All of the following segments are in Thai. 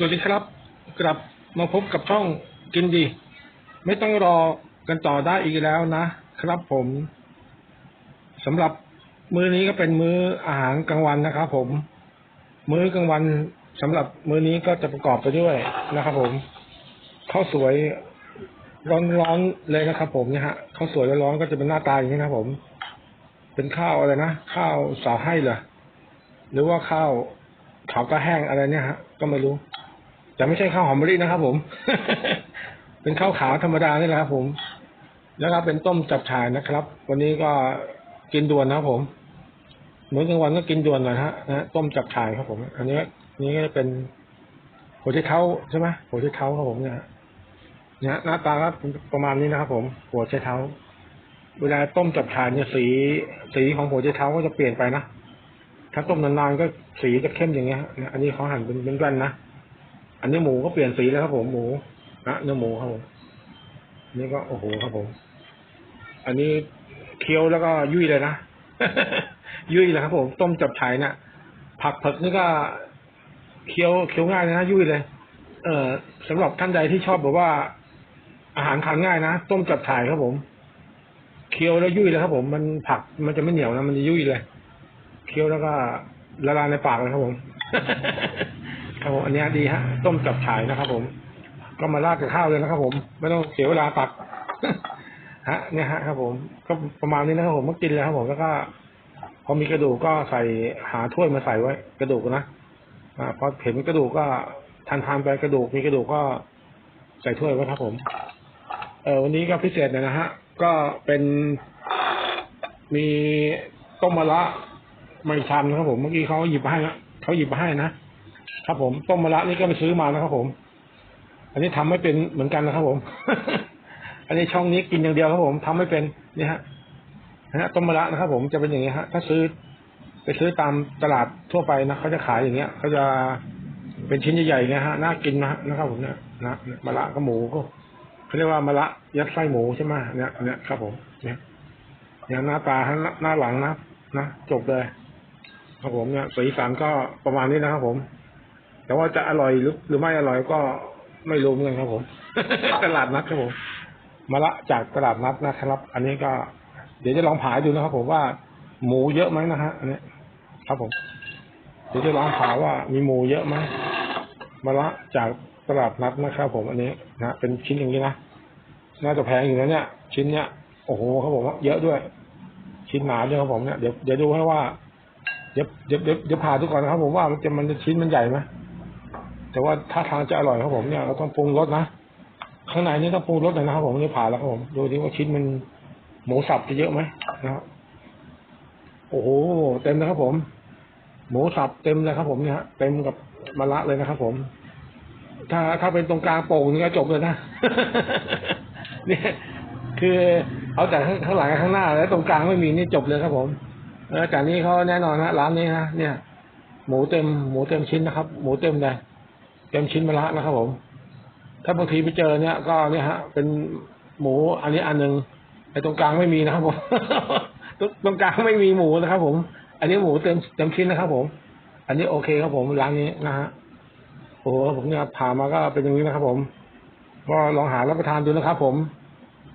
สวัสดีครับ กลับมาพบกับช่องกินดี ไม่ต้องรอกันต่อได้อีกแล้วนะครับผมสำหรับมื้อนี้ก็เป็นมื้ออาหารกลางวันนะครับผม มื้อกลางวันสำหรับมื้อนี้ก็จะประกอบไปด้วยนะครับ ผมข้าวสวยร้อนๆเลยนะครับ ผมเนี่ยฮะข้าวสวยร้อนๆก็จะเป็นหน้าตาอย่างนี้นะครับผม เป็นข้าวอะไรนะข้าวสาให้เหรอหรือว่าข้าวขาวก็แห้งอะไรเนี่ยฮะ ก็ไม่รู้ แต่ไม่ใช่ข้าวหอมมะลินะครับ ผม เป็นข้าวขาวธรรมดานี่แหละครับ ผมแล้วก็เป็นต้มจับฉ่ายนะครับ วันนี้ก็กินด่วนนะครับผมเหมือนกลางวันก็กินด่วนหน่อยฮะนะต้มจับฉ่ายครับผม อันนี้นี่ก็จะเป็นหัวไชเท้าใช่ไหมหัวไชเท้าครับผมเนี่ยเนี่ยหน้าตาก็ประมาณนี้นะครับผม หัวไชเท้า เวลาต้มจับฉ่ายเนี่ยสี สีของหัวไชเท้าก็จะเปลี่ยนไปนะถ้าต้มนานๆก็สีจะเข้มอย่างเงี้ยอันนี้เขาหั่นเป็นแว่นนะ อันนี้หมูก็เปลี่ยนสีแล้วครับผมหมูนะเนื้อหมูครับผมนี่ก็โอ้โหครับผม อันนี้เคี้ยวแล้วก็ยุ่ยเลยนะยุ่ยเลยครับผมต้มจับฉ่ายเนี่ยผักผือกนี่ก็เคี้ยวเคี้ยวง่ายนะยุ่ยเลย เอ่อสำหรับท่านใดที่ชอบแบบว่า อาหารทานง่ายนะต้มจับฉ่ายครับผม เคี้ยวแล้วยุ่ยเลยครับ ผมมันผักมันจะไม่เหนียวนะมันจะยุ่ยเลย เคี้ยวแล้วก็ละลายในปากเลยครับผม ครับผมอันนี้ดีฮะ ต้มจับฉ่ายนะครับ ผม ก็มาราดกับข้าวเลยนะครับ ผมไม่ต้องเสียเวลาตักฮะเนี่ยฮะครับ ผม ก็ประมาณนี้นะครับ ผมก็กินเลยครับ ผมแล้วก็พอมีกระดูกก็ใส่หาถ้วยมาใส่ไว้ กระดูกนะอ่าพอเห็นกระดูกก็ทานทานไปกระดูกมีกระดูกก็ใส่ถ้วยไว้ครับ ผม เออวันนี้ก็พิเศษหนอยนะฮะ ก็เป็นมีต้มมะระไม่ชันครับผมเมื่อกี้เขาหยิบมาให้นะเขาหยิบมาให้นะ ครับผมต้มมะระนี่ก็ไปซื้อมานะครับผม อันนี้ทำไม่เป็นเหมือนกันนะครับผม อันนี้ช่องนี้กินอย่างเดียวครับผมทำไม่เป็นนี่ฮะนะต้มมะระนะครับผมจะเป็นอย่างนี้ฮะ ถ้าซื้อ ไปซื้อตามตลาดทั่วไปนะเขาจะขายอย่างเงี้ยเขาจะเป็นชิ้นใหญ่ๆเงี้ยฮะน่ากินนะนะครับผมเนี่ยนะมะระกับหมูก็เขาเรียกว่ามะระยัดไส้หมูใช่ไหมเนี่ยเนี่ยครับผมเนี่ยเนี่ยหน้าตาหน้าหลังนะนะจบเลยครับผมเนี่ยสีสันก็ประมาณนี้นะครับผม แต่ว่าจะอร่อยหรือหรือไม่อร่อยก็ไม่รู้เหมือนกันครับผม ตลาดนัดครับผมมาละจากตลาดนัดนะครับ อันนี้ก็ เดี๋ยวจะลองผ่าดูนะครับ ผมว่าหมูเยอะไหมนะฮะอันนี้ครับผม เดี๋ยวจะลองผ่าว่ามีหมูเยอะไหมมาละจากตลาดนัดนะครับผมอันนี้นะเป็นชิ้นอย่างนี้นะน่าจะแพงอยู่นะเนี่ย ชิ้นเนี้ยโอ้โหเขาบอกว่าเยอะด้วย ชิ้นหนาด้วยครับผมเนี่ยเดี๋ยวเดี๋ยวดูให้ว่าเดี๋ยวเดี๋ยวเดี๋ยวเดี๋ยวผ่าดูก่อนนะครับ ผมว่ามันจะมันจะชิ้นมันใหญ่ไหม แต่ว่าถ้าทางจะอร่อยครับผมเนี่ยเราต้องปรุงรสนะข้างในนี่ต้องปรุงรสหน่อยนะครับผมนี่ผ่านแล้วครับผมดูดิว่าชิ้นมันหมูสับจะเยอะไหมนะครับโอ้โหเต็มนะครับผม หมูสับเต็มเลยครับ ผมเนี่ยฮะเต็มกับมะระเลยนะครับผม ถ้าถ้าเป็นตรงกลางโป่งนี่ก็จบเลยนะเนี่ยคือเอาแต่ข้างหลังข้างหน้า แล้วตรงกลางไม่มีนี่จบเลยครับผมแล้วจากนี้เขาแน่นอนนะร้านนี้นะเนี่ย หมูเต็มหมูเต็มชิ้นนะครับ หมูเต็มเลย เต็มชิ้นมะระนะครับผม ถ้าบางทีไปเจอเนี่ยก็เนี่ยฮะ เป็นหมูอันนี้อันหนึ่งไอ้ตรงกลางไม่มีนะครับผมตรงตรงกลางไม่มีหมูนะครับ ผม อันนี้หมูเต็มเต็มชิ้นนะครับผม อันนี้โอเคครับผมร้านนี้นะฮะโอ้โหผมเนี่ยผ่ามาก็เป็นอย่างนี้นะครับ ผม ก็ลองหารับประทานดูนะครับ ผม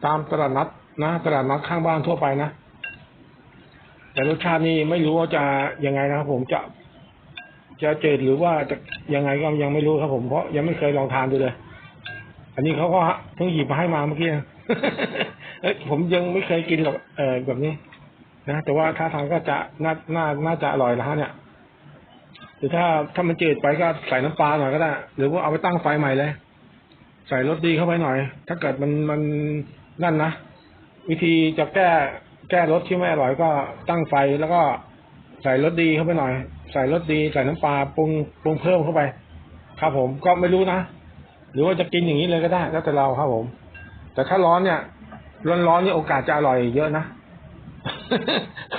ตามตลาดนัดนะตลาดนัดข้างบ้านทั่วไปนะแต่รสชาตินี่ไม่รู้ว่าจะยังไงนะครับ ผมจะ จะเจ็ดหรือว่าจะยังไงก็ยังไม่รู้ครับผมเพราะยังไม่เคยลองทานดูเลย อันนี้เขาก็เพิ่งหยิบมาให้มาเมื่อกี้เอ้ยผมยังไม่เคยกินหรอกเออแบบนี้ นะแต่ว่าถ้าทางก็จะน่าน่าน่าจะอร่อยแล้วฮะเนี่ยหรือถ้าถ้ามันเจืดไปก็ใส่น้ำปลาหน่อยก็ได้ หรือว่าเอาไปตั้งไฟใหม่เลย ใส่รสดีเข้าไปหน่อย ถ้าเกิดมันมันนั่นนะวิธีจะแก้แก้รสที่ไม่อร่อยก็ตั้งไฟแล้วก็ ใส่รสดีเข้าไปหน่อย ใส่รสดีใส่น้ำปลาปรุงปรุงเพิ่มเข้าไป ครับผมก็ไม่รู้นะหรือว่าจะกินอย่างนี้เลยก็ได้แล้วแต่เราครับผม แต่ถ้าร้อนเนี่ย ร้อนร้อนๆนี่โอกาสจะอร่อยเยอะนะ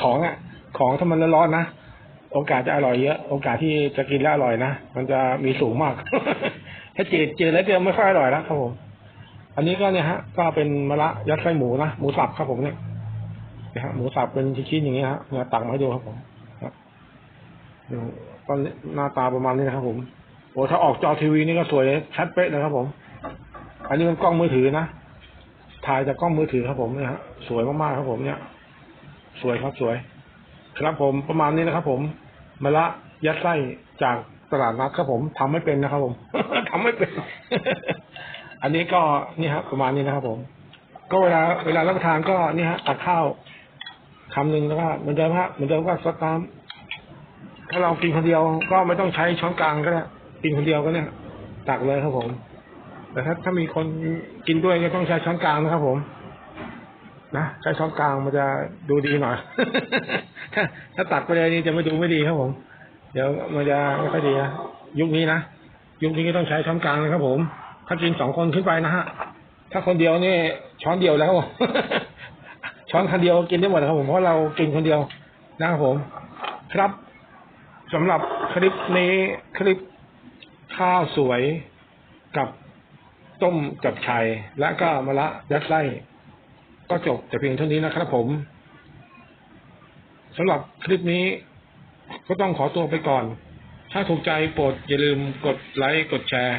ของอะ ของถ้ามันร้อนๆนะโอกาสจะอร่อยเยอะ โอกาสที่จะกินแล้วอร่อยนะมันจะมีสูงมาก ถ้าจืดจืดแล้วจะไม่ค่อยอร่อยแล้วครับผม อันนี้ก็เนี่ยฮะ ก็เป็นมะระยัดไส้หมูนะหมูสับครับผมเนี่ยนะฮะหมูสับเป็นชิ้นๆอย่างนี้ฮะเนี่ยตักมาให้ดูครับผม ก็หน้าตาประมาณนี้นะครับผมโอ้ถ้าออกจอทีวีนี่ก็สวยชัดเป๊ะเลยครับผม อันนี้มันกล้องมือถือนะถ่ายจากกล้องมือถือครับผมเนี่ยฮะสวยมากๆครับผมเนี่ย สวยครับสวย ครับผมประมาณนี้นะครับผมมะละยัดไส้จากตลาดนัดครับผมทำไม่เป็นนะครับ ผมทำไม่เป็น อันนี้ก็นี่ฮะประมาณนี้นะครับผม ก็เวลาเวลารับประทานก็นี่ฮะตักข้าวคำหนึ่งแล้วก็เหมือนเดิมฮะเหมือนเดิมก็ซดน้ำ ถ้าเรากินคนเดียวก็ไม่ต้องใช้ช้อนกลางก็ได้กินคนเดียวก็เนี่ยตักเลยครับผม แต่ถ้าถ้ามีคนกินด้วยก็ต้องใช้ช้อนกลางนะครับ ผมนะใช้ช้อนกลางมันจะดูดีหน่อยถ้าถ้าตักไปเลยนี่จะไม่ดูไม่ดีครับผม เดี๋ยวมันจะไม่ค่อยดีนะยุคนี้นะยุคนี้ก็ต้องใช้ช้อนกลางนะครับ ผม ถ้ากินสองคนขึ้นไปนะฮะถ้าคนเดียวนี่ช้อนเดียวแล้วช้อนคันเดียวกินได้หมดครับผมเพราะเรากินคนเดียวนะครับผม ครับ สำหรับคลิปนี้คลิปข้าวสวยกับต้มกับไชัยและก็มะละยัดไส้ ก็จบแต่เพียงเท่านี้นะครับผมสำหรับคลิปนี้ก็ต้องขอตัวไปก่อน ถ้าถูกใจโปรดอย่าลืมกดไลค์กดแชร์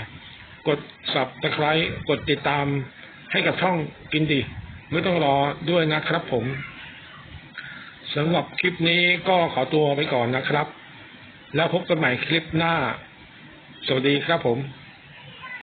กดสับตะไคร้กดติดตามให้กับช่องกินดี ไม่ต้องรอด้วยนะครับผมสำหรับคลิปนี้ก็ขอตัวไปก่อนนะครับ แล้วพบกันใหม่คลิปหน้า สวัสดีครับผม